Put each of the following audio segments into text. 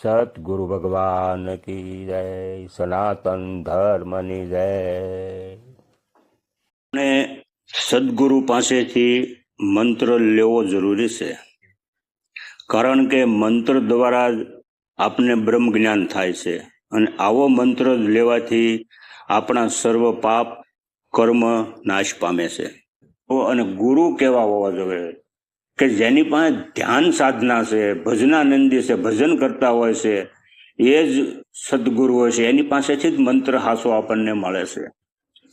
સતગુરુ ભગવાન કી જય સનાતન ધર્મની જય અને સદગુરુ પાસેથી મંત્ર લેવો જરૂરી છે કારણ કે મંત્ર દ્વારા જ આપને બ્રહ્મ જ્ઞાન થાય છે અને આવો મંત્ર લેવાથી આપણા સર્વ પાપ કર્મ નાશ પામે છે. અને ગુરુ કેવા હોવા જોઈએ કે જેની પાસે ધ્યાન સાધના છે, ભજનાનંદી છે, ભજન કરતા હોય છે, એ જ સદગુરુ હોય છે. એની પાસેથી જ મંત્ર હાસો આપણને મળે છે.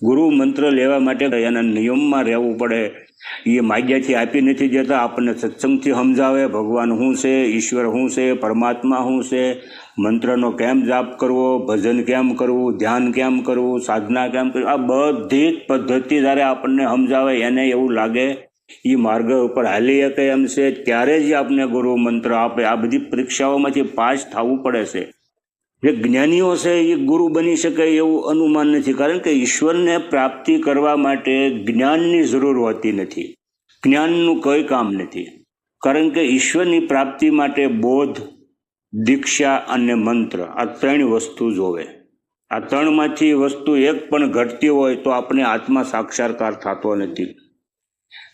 ગુરુ મંત્ર લેવા માટે એના નિયમમાં રહેવું પડે. એ માગ્યાથી આપી નથી દેતા. આપણને સત્સંગથી સમજાવે, ભગવાન શું છે, ઈશ્વર શું છે, પરમાત્મા શું છે, મંત્રનો કેમ જાપ કરવો, ભજન કેમ કરવું, ધ્યાન કેમ કરવું, સાધના કેમ કરવું, આ બધી જ પદ્ધતિ જ્યારે આપણને સમજાવે, એને એવું લાગે એ માર્ગ ઉપર હાલી શકે એમ છે, ત્યારે જ આપને ગુરુ મંત્ર આપે. આ બધી પરીક્ષાઓમાંથી પાસ થવું પડે છે. જે જ્ઞાનીઓ છે એ ગુરુ બની શકે એવું અનુમાન નથી. કારણ કે ઈશ્વરને પ્રાપ્તિ કરવા માટે જ્ઞાનની જરૂર હોતી નથી. જ્ઞાનનું કંઈ કામ નથી. કારણ કે ઈશ્વરની પ્રાપ્તિ માટે બોધ, દીક્ષા અને મંત્ર આ ત્રણ વસ્તુ જોવે. આ ત્રણમાંથી વસ્તુ એક પણ ઘટતી હોય તો આપણે આત્મા સાક્ષાત્કાર થતો નથી.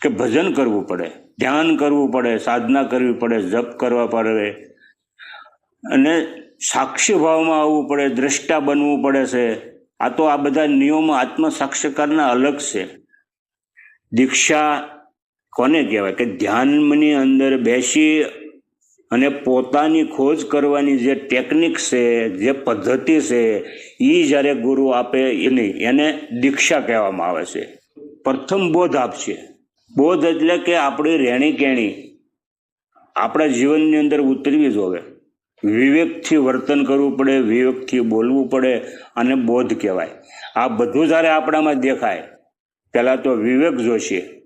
કે ભજન કરવું પડે, ધ્યાન કરવું પડે, સાધના કરવી પડે, જપ કરવા પડે. અને સાક્ષી ભાવમાં આવવું પડે, દ્રષ્ટા બનવું પડે છે. આ તો આ બધા નિયમો આત્મ સાક્ષાત્કારના અલગ છે. દીક્ષા કોને કહેવાય? કે ધ્યાનની અંદર બેસી અને પોતાની ખોજ કરવાની જે ટેકનિક છે, જે પદ્ધતિ છે એ જ્યારે ગુરુ આપે એની એને દીક્ષા કહેવામાં આવે છે. પ્રથમ બોધ આપશે. બોધ એટલે કે આપણી રહેણી કેણી આપણા જીવનની અંદર ઉતરવી જોવે વિવેકથી વર્તન કરવું પડે, વિવેકથી બોલવું પડે અને બોધ કહેવાય. આ બધું જ્યારે આપણામાં દેખાય, પહેલાં તો વિવેક જોશે.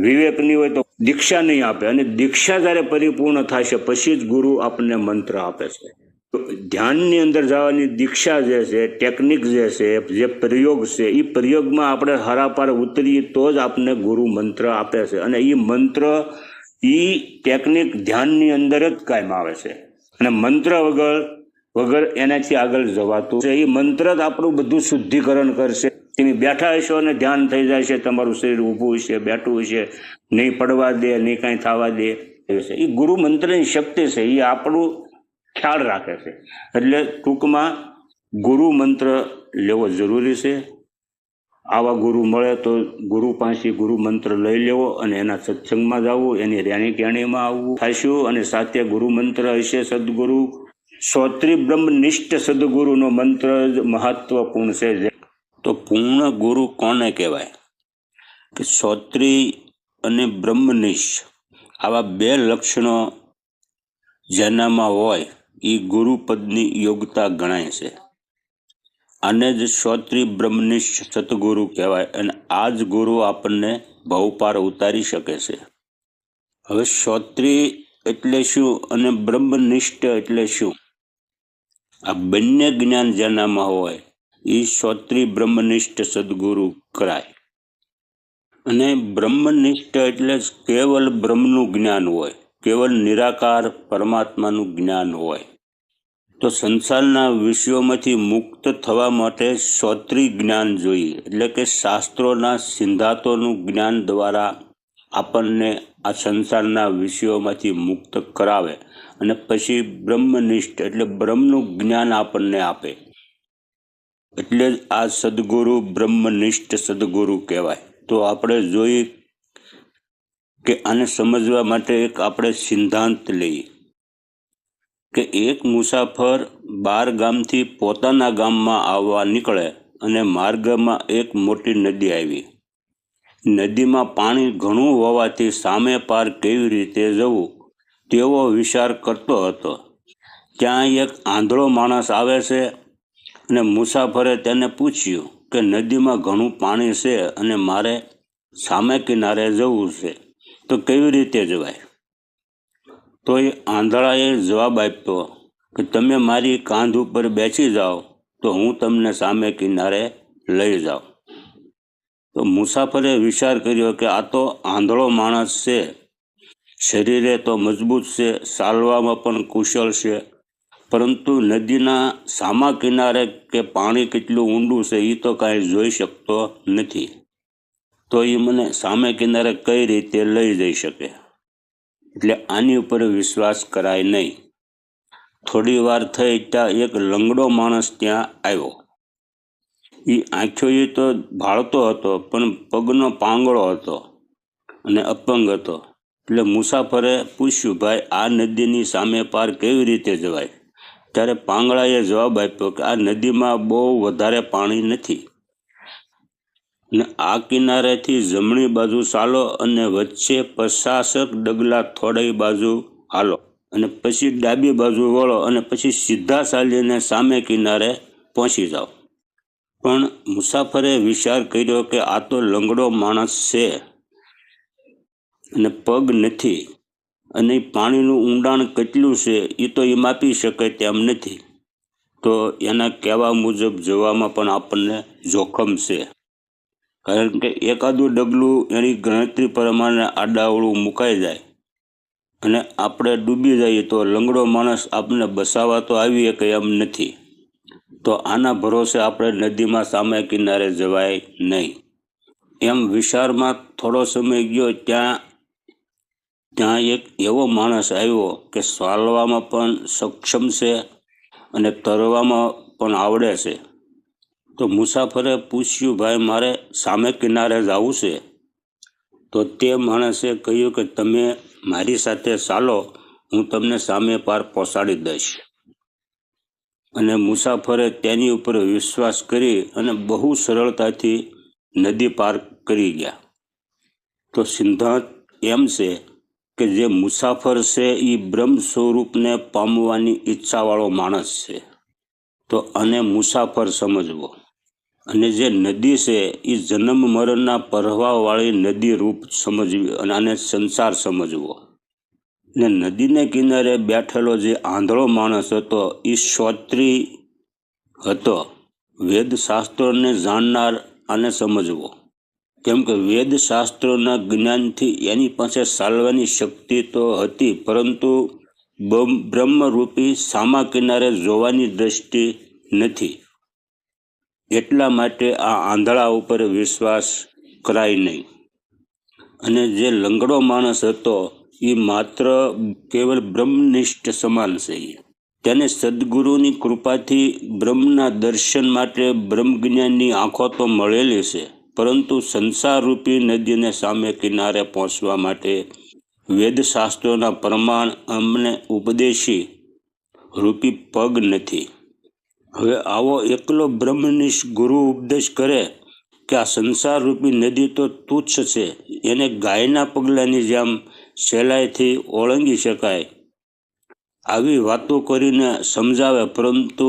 વિવેક નહીં હોય તો દીક્ષા નહીં આપે અને દીક્ષા જ્યારે પરિપૂર્ણ થશે, પછી જ ગુરુ આપણને મંત્ર આપે છે. તો ધ્યાનની અંદર જવાની દીક્ષા જે છે, ટેકનિક જે છે, જે પ્રયોગ છે એ પ્રયોગમાં આપણે હરાપાર ઉતરીએ તો જ આપણને ગુરુ મંત્ર આપે છે. અને એ મંત્ર એ ટેકનિક ધ્યાનની અંદર જ કાયમ આવે છે. અને મંત્ર વગર વગર એનાથી આગળ જવાતું છે. એ મંત્ર જ આપણું બધું શુદ્ધિકરણ કરશે. તમે બેઠા હશો અને ધ્યાન થઈ જાય છે તમારું શરીર ઊભું છે બેઠું છે નહીં પડવા દે, નહીં કાંઈ થવા દે એ ગુરુ મંત્રની શક્તિ છે, એ આપણું ખ્યાલ રાખે છે. એટલે ટૂંકમાં ગુરુ મંત્ર લેવો જરૂરી છે. આવા ગુરુ મળે તો ગુરુ પાસે ગુરુ મંત્ર લઈ લેવો અને એના સત્સંગમાં જવું, એની રેણી કેણીમાં આવવું. થશું અને સાથે ગુરુ મંત્ર હશે સદગુરુ. શ્રોત્રી બ્રહ્મનિષ્ઠ સદગુરુનો મંત્ર જ મહત્વપૂર્ણ છે. તો પૂર્ણ ગુરુ કોને કહેવાય? કે શ્રોત્રી અને બ્રહ્મનિષ્ઠ આવા બે લક્ષણો જેનામાં હોય એ ગુરુપદની યોગ્યતા ગણાય છે. આને જ શ્રોત્રી બ્રહ્મનિષ્ઠ સતગુરુ કહેવાય અને આ જ ગુરુ આપણને ભવપાર ઉતારી શકે છે. હવે શ્રોત્રી એટલે શું અને બ્રહ્મનિષ્ઠ એટલે શું? આ બંને જ્ઞાન જેનામાં હોય, એ શ્રોત્રી બ્રહ્મનિષ્ઠ સદગુરુ કરાય. અને બ્રહ્મનિષ્ઠ એટલે કેવલ બ્રહ્મનું જ્ઞાન હોય, કેવલ નિરાકાર પરમાત્માનું જ્ઞાન હોય. તો સંસારના વિષયોમાંથી મુક્ત થવા માટે શ્રોત્રી જ્ઞાન જોઈએ, એટલે કે શાસ્ત્રોના સિદ્ધાંતોનું જ્ઞાન દ્વારા આપણને આ સંસારના વિષયોમાંથી મુક્ત કરાવે અને પછી બ્રહ્મનિષ્ઠ એટલે બ્રહ્મનું જ્ઞાન આપણને આપે. એટલે આ સદગુરુ બ્રહ્મનિષ્ઠ સદગુરુ કહેવાય. તો આપણે જોઈએ કે આને સમજવા માટે એક આપણે સિદ્ધાંત લઈએ. કે એક મુસાફર બાર ગામથી પોતાના ગામમાં આવવા નીકળે અને માર્ગમાં એક મોટી નદી આવી. નદીમાં પાણી ઘણું હોવાથી સામે પાર કેવી રીતે જવું, તેવો વિચાર કરતો હતો. ત્યાં એક આંધળો માણસ આવે છે અને મુસાફરે તેને પૂછ્યું કે નદીમાં ઘણું પાણી છે અને મારે સામે કિનારે જવું છે, તો કેવી રીતે જવાય? તો એ આંધળાએ જવાબ આપ્યો કે તમે મારી કાંધ ઉપર બેસી જાઓ, તો હું તમને સામે કિનારે લઈ જાઉં. તો મુસાફરે વિચાર કર્યો કે આ તો આંધળો માણસ છે. શરીરે તો મજબૂત છે, ચાલવામાં પણ કુશળ છે. પરંતુ નદીના સામા કિનારે કે પાણી કેટલું ઊંડું છે એ તો કાંઈ જોઈ શકતો નથી. તો એ મને સામે કિનારે કઈ રીતે લઈ જઈ શકે? એટલે આની ઉપર વિશ્વાસ કરાય નહીં. થોડી વાર થઈ ત્યાં એક લંગડો માણસ ત્યાં આવ્યો. એ આંખોએ તો ભાળતો હતો, પણ પગનો પાંગળો હતો અને અપંગ હતો. એટલે મુસાફરે પૂછ્યું, ભાઈ, આ નદીની સામે પાર કેવી રીતે જવાય? ત્યારે પાંગળાએ જવાબ આપ્યો કે, આ નદીમાં બહુ વધારે પાણી નથી. ને આ કિનારેથી જમણી બાજુ ચાલો અને વચ્ચે પચાસક ડગલા થોડી બાજુ હાલો. અને પછી ડાબી બાજુ વળો અને પછી સીધા ચાલીને સામે કિનારે પહોંચી જાઓ. પણ મુસાફરે વિચાર કર્યો કે આ તો લંગડો માણસ છે અને પગ નથી અને પાણીનું ઊંડાણ કેટલું છે એ તો એ માપી શકે તેમ નથી. તો એના કહેવા મુજબ જવામાં પણ આપણને જોખમ છે. કારણ કે એકાદું ડગલું એની ગણતરી પ્રમાણે આડાવળું મુકાઈ જાય. અને આપણે ડૂબી જઈએ તો લંગડો માણસ આપણને બસાવવા તો આવીએ કે એમ નથી. તો આના ભરોસે આપણે નદીમાં સામે કિનારે જવાય નહીં. એમ વિશાળમાં થોડો સમય ગયો ત્યાં ત્યાં એક એવો માણસ આવ્યો કે ચાલવામાં પણ સક્ષમ છે અને તરવામાં પણ આવડે છે. તો મુસાફરે પૂછ્યું, ભાઈ, મારે સામે કિનારે જવું છે. તો તે માણસે કહ્યું કે, તમે મારી સાથે ચાલો, હું તમને સામે પાર પહોંચાડી દઈશ. અને મુસાફરે તેની ઉપર વિશ્વાસ કરી અને બહુ સરળતાથી નદી પાર કરી ગયા. તો સિદ્ધાંત એમ છે કે જે મુસાફર છે એ બ્રહ્મ સ્વરૂપને પામવાની ઈચ્છાવાળો માણસ છે. તો આને મુસાફર સમજવો. અને જે નદી છે એ જન્મ મરણના પ્રવાહવાળી નદી રૂપ સમજવી અને આને સંસાર સમજવો. ને નદીને કિનારે બેઠેલો જે આંધળો માણસ હતો એ શ્રોત્રી હતો. વેદશાસ્ત્રોને જાણનાર આને સમજવો. કેમ કે વેદશાસ્ત્રોના જ્ઞાનથી એની પાસે ચાલવાની શક્તિ તો હતી, પરંતુ બ્રહ્મરૂપી સામા કિનારે જોવાની દ્રષ્ટિ નથી. એટલા માટે આ આંધળા ઉપર વિશ્વાસ કરાય નહીં. અને જે લંગડો માણસ હતો એ માત્ર કેવલ બ્રહ્મનિષ્ઠ સમાન છે તેને સદગુરુની કૃપાથી બ્રહ્મના દર્શન માટે બ્રહ્મ જ્ઞાનની આંખો તો મળેલી છે, પરંતુ સંસારરૂપી નદીને સામે કિનારે પહોંચવા માટે વેદશાસ્ત્રોના પ્રમાણ અમને ઉપદેશી રૂપી પગ નથી. હવે આવો એકલો બ્રહ્મનિષ્ઠ ગુરુ ઉપદેશ કરે કે આ સંસાર રૂપી નદી તો તુચ્છ છે, એને ગાયના પગલાની જેમ સહેલાઈથી ઓળંગી શકાય. આવી વાતો કરીને સમજાવે પરંતુ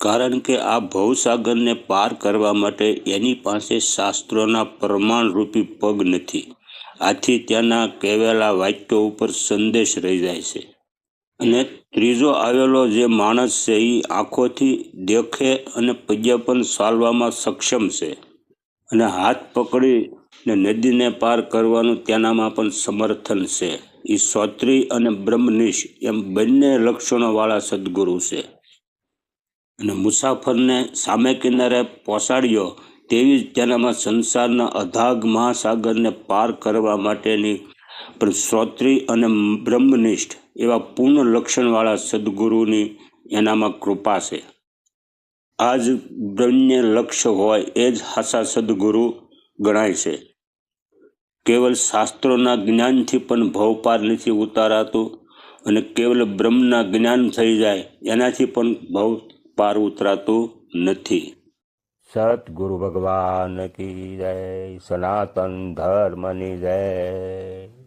કારણ કે આ ભવસાગરને પાર કરવા માટે એની પાસે શાસ્ત્રોના પ્રમાણરૂપી પગ નથી. આથી ત્યાંના કહેવેલા વાક્યો ઉપર સંદેશ રહી જાય છે. અને ત્રીજો આવેલો જે માણસ છે એ આંખોથી દેખે અને પગે પણ ચાલવામાં સક્ષમ છે. અને હાથ પકડી ને નદીને પાર કરવાનું તેનામાં પણ સમર્થન છે. એ સ્વત્રી અને બ્રહ્મનિશ એમ બંને લક્ષણોવાળા સદગુરુ છે. અને મુસાફરને સામે કિનારે પહોંચાડ્યો તેવી જ તેનામાં સંસારના અધાગ મહાસાગરને પાર કરવા માટેની પણ શ્રોત્રી અને બ્રહ્મનિષ્ઠ એવા પૂર્ણ લક્ષણવાળા સદગુરુની એનામાં કૃપા છે. આ જ બ્રહ્મને લક્ષ્ય હોય એ જ હાસા સદગુરુ ગણાય છે. કેવલ શાસ્ત્રોના જ્ઞાનથી પણ ભવપાર નથી ઉતારાતું અને કેવલ બ્રહ્મના જ્ઞાન થઈ જાય એનાથી પણ ભવ પાર ઉતરાતું નથી. સતગુરુ ભગવાન કી જય, સનાતન ધર્મની જય.